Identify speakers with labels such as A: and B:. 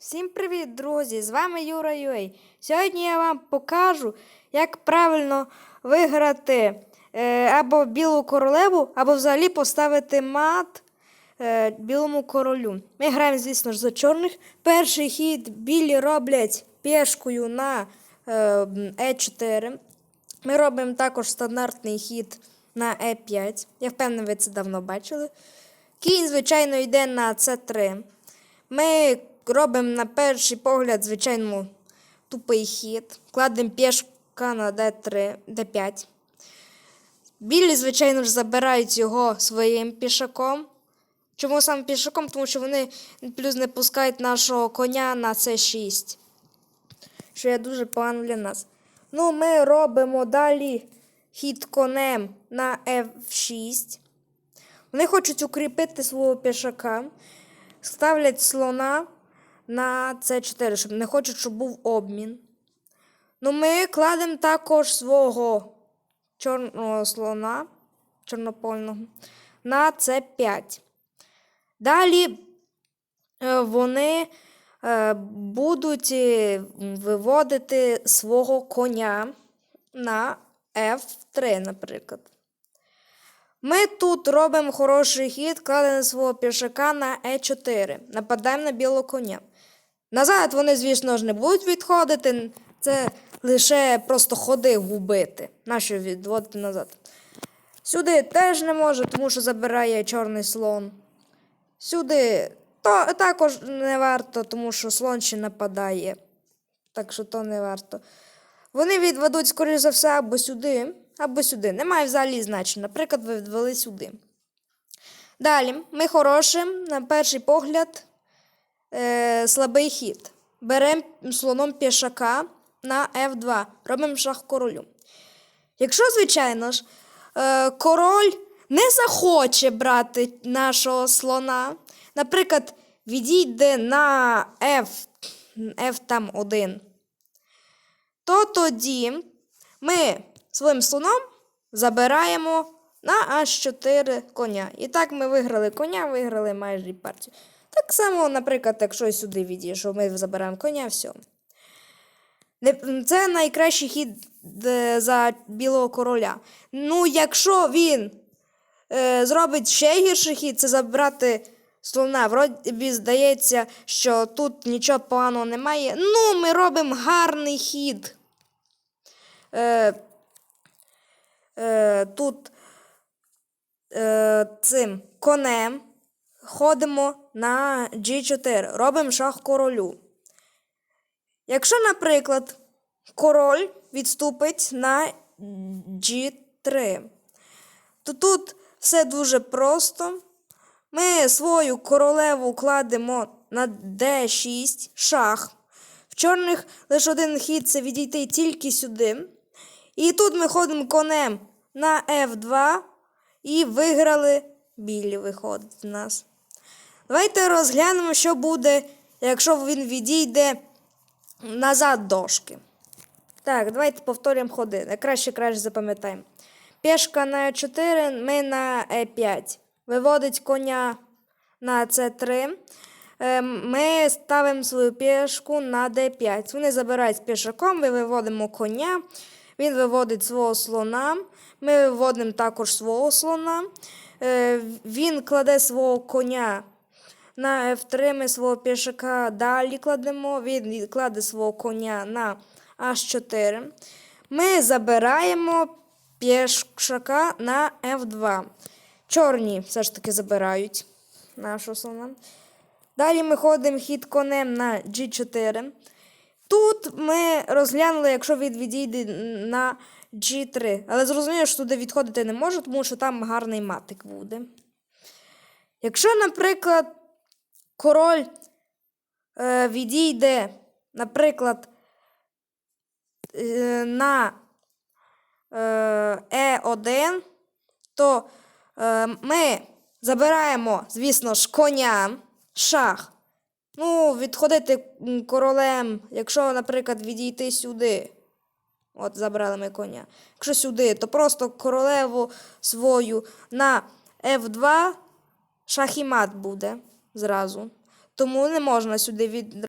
A: Всім привіт, друзі! З вами Юра Юей. Сьогодні я вам покажу, як правильно виграти е, або білу королеву, або взагалі поставити мат е, білому королю. Ми граємо, звісно ж, за чорних. Перший хід білі роблять пішкою на е, Е4. Ми робимо також стандартний хід на Е5. Я впевнений, ви це давно бачили. Кінь, звичайно, йде на С3. Ми робимо на перший погляд, звичайно, тупий хід. Кладемо пішка на D3, D5. Білі, звичайно ж, забирають його своїм пішаком. Чому саме пішаком? Тому що вони плюс не пускають нашого коня на С6. Що є дуже погано для нас. Ну, ми робимо далі хід конем на F6. Вони хочуть укріпити свого пішака, ставлять слона на С4, щоб не хочуть, щоб був обмін. Ну, ми кладемо також свого чорного слона, чорнопольного, на С5. Далі е, вони е, будуть е, виводити свого коня на F3, наприклад. Ми тут робимо хороший хід, кладемо свого пішака на Е4. Нападаємо на білого коня. Назад вони, звісно ж, не будуть відходити. Це лише просто ходи губити. Нащо відводити назад? Сюди теж не може, тому що забирає чорний слон. Сюди то, також не варто, тому що слон ще нападає. Так що то не варто. Вони відведуть, скоріш за все, або сюди, або сюди. Немає взагалі значення. Наприклад, ви відвели сюди. Далі, ми хорошим, на перший погляд, е, слабий хід. Беремо слоном пішака на F2. Робимо шах королю. Якщо, звичайно ж, е, король не захоче брати нашого слона, наприклад, відійде на F, F там 1, то тоді ми своїм слоном забираємо на H4 коня. І так ми виграли коня, виграли майже партію. Так само, наприклад, якщо сюди відійшов, ми забираємо коня, все. Це найкращий хід е, за білого короля. Ну, якщо він е, зробить ще гірший хід, це забрати слона. Вроді здається, що тут нічого поганого немає. Ну, ми робимо гарний хід. Е, е, тут е, цим конем ходимо на G4, робимо шах королю. Якщо, наприклад, король відступить на G3, то тут все дуже просто. Ми свою королеву кладемо на D6 шах. В чорних лише один хід це відійти тільки сюди. І тут ми ходимо конем на F2 і виграли білі виходить в нас. Давайте розглянемо, що буде, якщо він відійде назад дошки. Так, давайте повторюємо ходи. Краще краще запам'ятаємо. Пішка на Е4, ми на Е5. Виводить коня на С3. Е, Ми ставимо свою пішку на Д5. Вони забирають пішаком, ми виводимо коня. Він виводить свого слона. Ми виводимо також свого слона. Е, Він кладе свого коня на F3 ми свого пішака далі кладемо. Він кладе свого коня на H4. Ми забираємо пішака на F2. Чорні все ж таки забирають нашого слона. Далі ми ходимо хід конем на G4. Тут ми розглянули, якщо він відійде на G3. Але зрозуміло, що туди відходити не може, тому що там гарний матик буде. Якщо, наприклад, король е, відійде, наприклад, е, на е, Е1, то е, ми забираємо, звісно ж, коня, шах. Ну, відходити королем, якщо, наприклад, відійти сюди. От, забрали ми коня. Якщо сюди, то просто королеву свою на F2 шахімат буде зразу. Тому не можна сюди від...